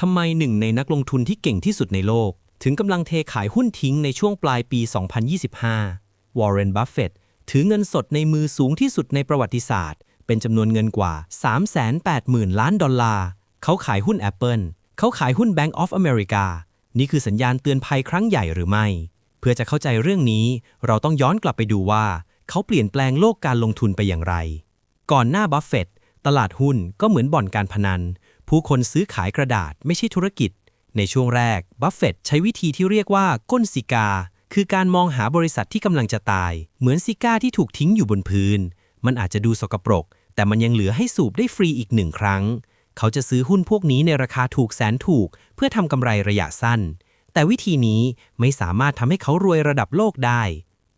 ทำไมหนึ่งในนักลงทุนที่เก่งที่สุดในโลก ถึงกำลังเทขายหุ้นทิ้งในช่วงปลายปี 2025 วอร์เรน บัฟเฟตถือเงินสดในมือสูงที่สุดในประวัติศาสตร์ เป็นจำนวนเงินกว่า 380,000 ล้านดอลลาร์ เขาขายหุ้น Apple เขาขายหุ้น Bank of America นี่คือสัญญาณเตือนภัยครั้งใหญ่หรือไม่ เพื่อจะเข้าใจเรื่องนี้ เราต้องย้อนกลับไปดูว่า เขาเปลี่ยนแปลงโลกการลงทุนไปอย่างไร ก่อนหน้าบัฟเฟตต์ตลาดหุ้นก็เหมือนบ่อนการพนัน ผู้คนซื้อขายกระดาษไม่ใช่ธุรกิจ ในช่วงแรก บัฟเฟตต์ใช้วิธีที่เรียกว่าก้นซิกา คือการมองหาบริษัทที่กำลังจะตาย เหมือนซิก้าที่ถูกทิ้งอยู่บนพื้น มันอาจจะดูสกปรก แต่มันยังเหลือให้สูบได้ฟรีอีกหนึ่งครั้ง เขาจะซื้อหุ้นพวกนี้ในราคาถูกแสนถูก เพื่อทำกำไรระยะสั้น แต่วิธีนี้ไม่สามารถทำให้เขารวยระดับโลกได้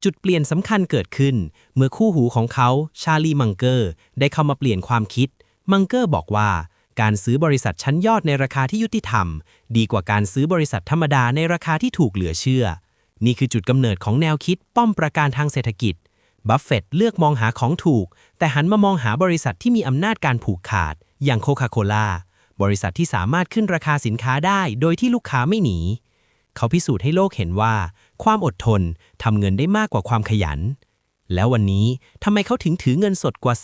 จุดเปลี่ยนสำคัญเกิดขึ้น เมื่อคู่หูของเขาชาลีมังเกอร์ ได้เข้ามาเปลี่ยนความคิด มังเกอร์บอกว่า การซื้อบริษัทชั้นยอดในราคาที่ยุติธรรม ดีกว่าการซื้อบริษัทธรรมดาในราคาที่ถูกเหลือเชื่อ นี่คือจุดกำเนิดของแนวคิดป้อมประการทางเศรษฐกิจ บัฟเฟตต์เลือกมองหาของถูก แต่หันมามองหาบริษัทที่มีอำนาจการผูกขาด อย่างโคคาโคล่าบริษัทที่สามารถขึ้นราคาสินค้าได้ โดยที่ลูกค้าไม่หนี เขาพิสูจน์ให้โลกเห็นว่า ความอดทนทำเงินได้มากกว่าความขยัน แล้ววันนี้ทำไมเขาถึงถือเงินสดกว่า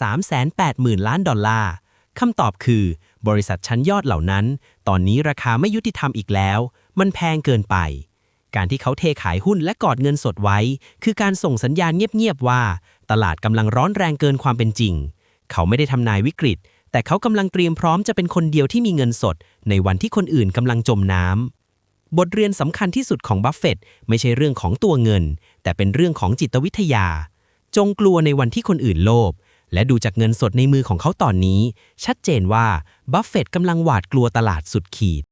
380,000 ล้านดอลลาร์คำตอบคือ บริษัทชั้นยอดเหล่านั้น ตอนนี้ราคาไม่ยุติธรรมอีกแล้ว มันแพงเกินไป การที่เขาเทขายหุ้นและกอดเงินสดไว้ คือการส่งสัญญาณเงียบๆว่า ตลาดกำลังร้อนแรงเกินความเป็นจริง เขาไม่ได้ทำนายวิกฤต แต่เขากำลังเตรียมพร้อมจะเป็นคนเดียวที่มีเงินสด ในวันที่คนอื่นกำลังจมน้ำบทเรียนสำคัญที่สุดของบัฟเฟตต์ไม่ใช่เรื่องของตัวเงิน แต่เป็นเรื่องของจิตวิทยา จงกลัวในวันที่คนอื่นโลภ และดูจากเงินสดในมือของเขาตอนนี้ ชัดเจนว่าบัฟเฟตต์กำลังหวาดกลัวตลาดสุดขีด